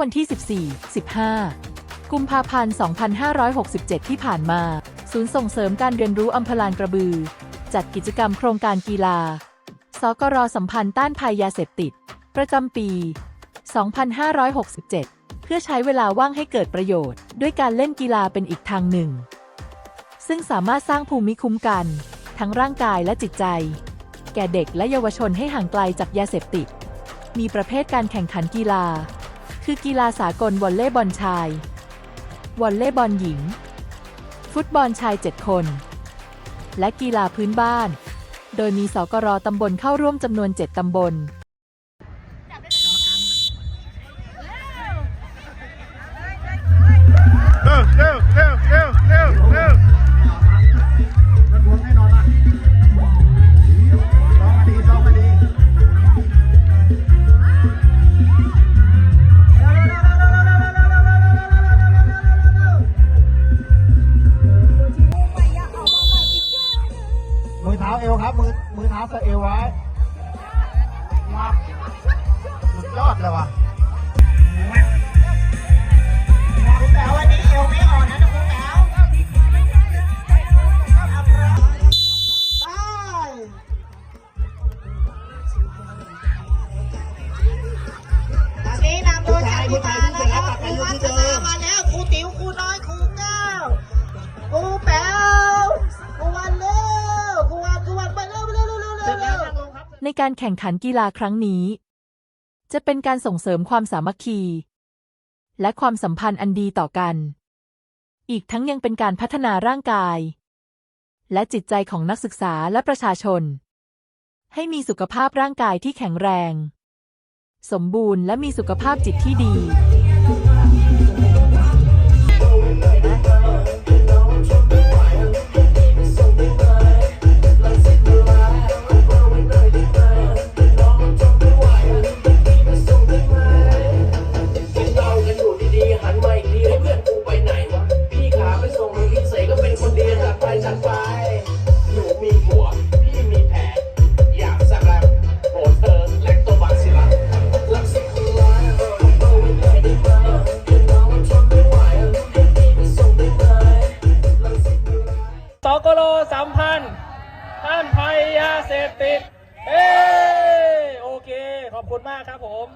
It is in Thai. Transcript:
วันที่ 14 15 กุมภาพันธ์ 2567 ที่ผ่านมา ศูนย์ส่งเสริมการเรียนรู้อัมพลานกระบือ จัดกิจกรรมโครงการกีฬา สกรสัมพันธ์ต้านภัยยาเสพติด ประจำปี 2567 เพื่อใช้เวลาว่างให้เกิดประโยชน์ ด้วยการเล่นกีฬาเป็นอีกทางหนึ่ง ซึ่งสามารถสร้างภูมิคุ้มกัน ทั้งร่างกายและจิตใจ แก่เด็กและเยาวชนให้ห่างไกลจากยาเสพติด มีประเภทการแข่งขันกีฬา คือกีฬาสากลวอลเล่บอลชาย วอลเล่บอลหญิง ฟุตบอลชาย 7 คน และกีฬาพื้นบ้าน โดยมีสกรตำบลเข้าร่วมจำนวน 7 ตำบล อเท้าเอวครับ มือมือเท้าสะเอวไว้วับสุดยอดเลยว่ะคุณแป๋ววันนี้เอวไม่อ่อนนะคุณแป๋วตอนนี้นำโดยจากที่มานะครับค ในการแข่งขันกีฬาครั้งนี้ จะเป็นการส่งเสริมความสามัคคี และความสัมพันธ์อันดีต่อกัน อีกทั้งยังเป็นการพัฒนาร่างกาย และจิตใจของนักศึกษาและประชาชน ให้มีสุขภาพร่างกายที่แข็งแรง สมบูรณ์และมีสุขภาพจิตที่ดี จัดไป หนูมีผัว พี่มีแผลอยากสแล้วโปรดเธอแลคโตบาซิลัสรักสิคุณร้าม่ได้ได้ไหมเดี๋ยวน้องทนไม่ไหวให้พี่ไปส่งได้ไหมรักสิคุณร้าสกโลสัมพันต้านภัยยาเสพติด เอ้โอเค ขอบคุณมากครับผม